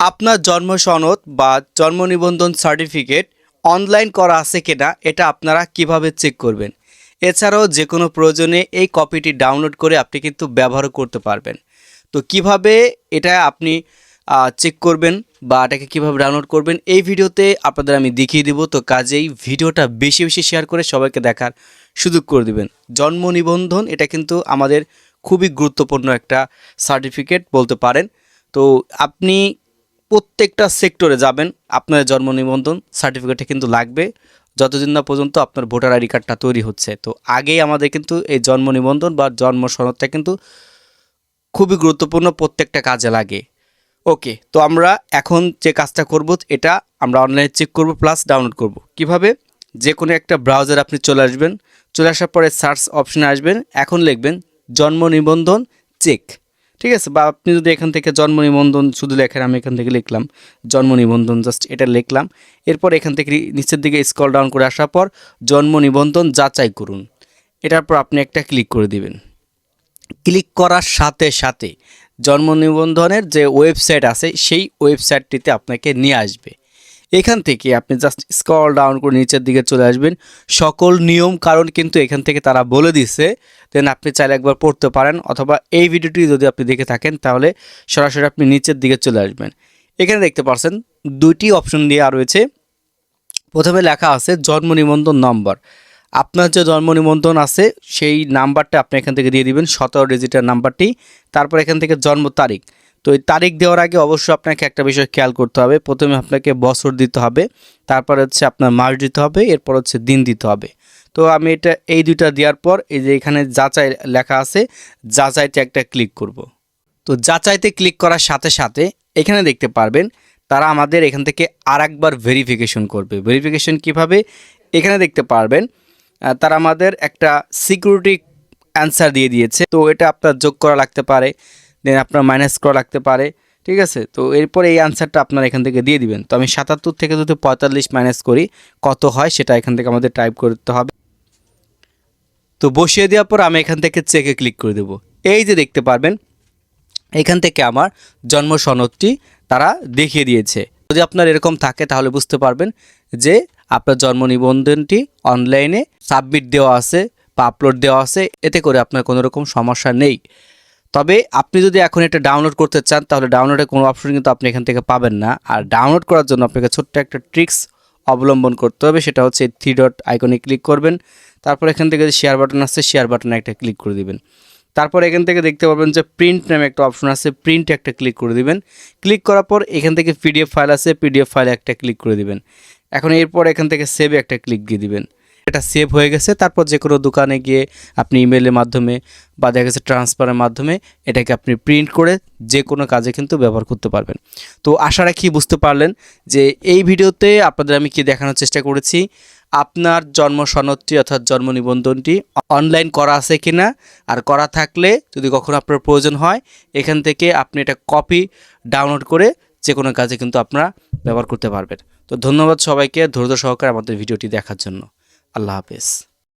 আপনার জন্ম সনদ বা জন্ম নিবন্ধন সার্টিফিকেট অনলাইন করা আছে কিনা এটা আপনারা কীভাবে চেক করবেন? এছাড়াও যে কোনো প্রয়োজনে এই কপিটি ডাউনলোড করে আপনি কিন্তু ব্যবহার করতে পারবেন। তো কীভাবে এটা আপনি চেক করবেন বা এটাকে কীভাবে ডাউনলোড করবেন এই ভিডিওতে আপনাদের আমি দেখিয়ে দিব। তো কাজেই ভিডিওটা বেশি বেশি শেয়ার করে সবাইকে দেখার সুযোগ করে দিবেন। জন্ম নিবন্ধন এটা কিন্তু আমাদের খুবই গুরুত্বপূর্ণ একটা সার্টিফিকেট বলতে পারেন। তো আপনি প্রত্যেকটা সেক্টরে যাবেন, আপনার জন্ম নিবন্ধন সার্টিফিকেটে কিন্তু লাগবে। যতদিন না পর্যন্ত আপনার ভোটার আইডি কার্ডটা তৈরি হচ্ছে। তো আগেই আমাদের কিন্তু এই জন্ম নিবন্ধন বা জন্ম সনদটা কিন্তু খুবই গুরুত্বপূর্ণ, প্রত্যেকটা কাজে লাগে। ওকে তো আমরা এখন যে কাজটা করব, এটা আমরা অনলাইনে চেক করব প্লাস ডাউনলোড করব। কীভাবে? যে কোনো একটা ব্রাউজার আপনি চলে আসবেন। চলে আসার পরে সার্চ অপশনে আসবেন। এখন লিখবেন জন্ম নিবন্ধন চেক ঠিক আছে, বা আপনি যদি এখান থেকে জন্ম নিবন্ধন শুধু লেখেন, আমি এখান থেকে লিখলাম, জন্ম নিবন্ধন জাস্ট এটা লিখলাম। এরপর এখান থেকে নিচের দিকে স্কল ডাউন করে আসার পর জন্ম নিবন্ধন যাচাই করুন। এটার পর আপনি একটা ক্লিক করে দিবেন। ক্লিক করার সাথে সাথে জন্ম নিবন্ধনের যে ওয়েবসাইট আছে, সেই ওয়েবসাইটটিতে আপনাকে নিয়ে আসবে। এখান থেকে আপনি জাস্ট স্ক্রল ডাউন করে নিচের দিকে চলে আসবেন। সকল নিয়ম, কারণ কিন্তু এখান থেকে তারা বলে দিচ্ছে দেন আপনি চাইলে একবার পড়তে পারেন, অথবা এই ভিডিওটি যদি আপনি দেখে থাকেন, তাহলে সরাসরি আপনি নিচের দিকে চলে আসবেন। এখানে দেখতে পাচ্ছেন দুইটি অপশন দেওয়া রয়েছে। প্রথমে লেখা আছে, জন্ম নিবন্ধন নম্বর আপনার যে জন্ম নিবন্ধন আছে, সেই নাম্বারটা আপনি এখান থেকে দিয়ে দিবেন, সতেরো ডিজিটের নাম্বারটি তারপর এখান থেকে জন্ম তারিখ। তো এই তারিখ দেওয়ার আগে অবশ্যই আপনাকে একটা বিষয় খেয়াল করতে হবে। প্রথমে আপনাকে বছর দিতে হবে, তারপর হচ্ছে আপনার মাস দিতে হবে, এরপর হচ্ছে দিন দিতে হবে। তো আমি এটা, এই দুইটা দেওয়ার পর এই যে এখানে যাচাই লেখা আছে, যাচাইতে একটা ক্লিক করব। তো যাচাইতে ক্লিক করার সাথে সাথে এখানে দেখতে পারবেন, তারা আমাদের এখান থেকে আর একবার ভেরিফিকেশন করবে। ভেরিফিকেশন কীভাবে? এখানে দেখতে পারবেন তারা আমাদের একটা সিকিউরিটি অ্যান্সার দিয়ে দিয়েছে। তো এটা আপনার যোগ করা লাগতে পারে। দেন আপনার মাইনাস করা লাগতে পারে, ঠিক আছে? তো এরপর এই আনসারটা আপনার এখান থেকে দিয়ে দিবেন। তো আমি সাতাত্তর থেকে যদি পঁয়তাল্লিশ মাইনাস করি, কত হয়? সেটা এখান থেকে আমাদের টাইপ করতে হবে। তো বসিয়ে দেওয়ার পর আমি এখান থেকে চেকে ক্লিক করে দেবো। এই যে দেখতে পারবেন, এখান থেকে আমার জন্ম সনদটি তারা দেখিয়ে দিয়েছে। যদি আপনার এরকম থাকে, তাহলে বুঝতে পারবেন যে আপনার জন্ম নিবন্ধনটি অনলাইনে সাবমিট দেওয়া আছে বা আপলোড দেওয়া আছে। এতে করে আপনার কোনো রকম সমস্যা নেই। তবে আপনি যদি এখন এটা ডাউনলোড করতে চান, তাহলে ডাউনলোডের কোনো অপশন কিন্তু আপনি এখান থেকে পাবেন না। আর ডাউনলোড করার জন্য আপনাকে ছোট্ট একটা ট্রিক্স অবলম্বন করতে হবে, সেটা হচ্ছে থ্রি ডট আইকনে ক্লিক করবেন। তারপর এখান থেকে যে শেয়ার বাটন আছে শেয়ার বাটনে একটা ক্লিক করে দিবেন। তারপর এখান থেকে দেখতে পাবেন যে প্রিন্ট নামে একটা অপশন আছে প্রিন্ট একটা ক্লিক করে দিবেন। ক্লিক করার পর এখান থেকে পিডিএফ ফাইল আছে পিডিএফ ফাইলে একটা ক্লিক করে দিবেন। এখন এরপর এখান থেকে সেভে একটা ক্লিক দিয়ে দিবেন। এটা সেভ হয়ে গেছে। তারপর যে কোনো দোকানে গিয়ে আপনি ইমেলের মাধ্যমে বা দেখা গেছে ট্রান্সফারের মাধ্যমে এটাকে আপনি প্রিন্ট করে যে কোনো কাজে কিন্তু ব্যবহার করতে পারবেন। তো আশা রাখি বুঝতে পারলেন যে এই ভিডিওতে আপনাদের আমি কি দেখানোর চেষ্টা করেছি। আপনার জন্ম সনদটি অর্থাৎ জন্ম নিবন্ধনটি অনলাইন করা আছে কিনা? আর করা থাকলে যদি কখনো আপনার প্রয়োজন হয়, এখান থেকে আপনি এটা কপি ডাউনলোড করে যে কোনো কাজে কিন্তু আপনারা ব্যবহার করতে পারবেন। তো ধন্যবাদ সবাইকে ধৈর্য সহকারে আমাদের ভিডিওটি দেখার জন্য। আল্লাহ হাফেজ।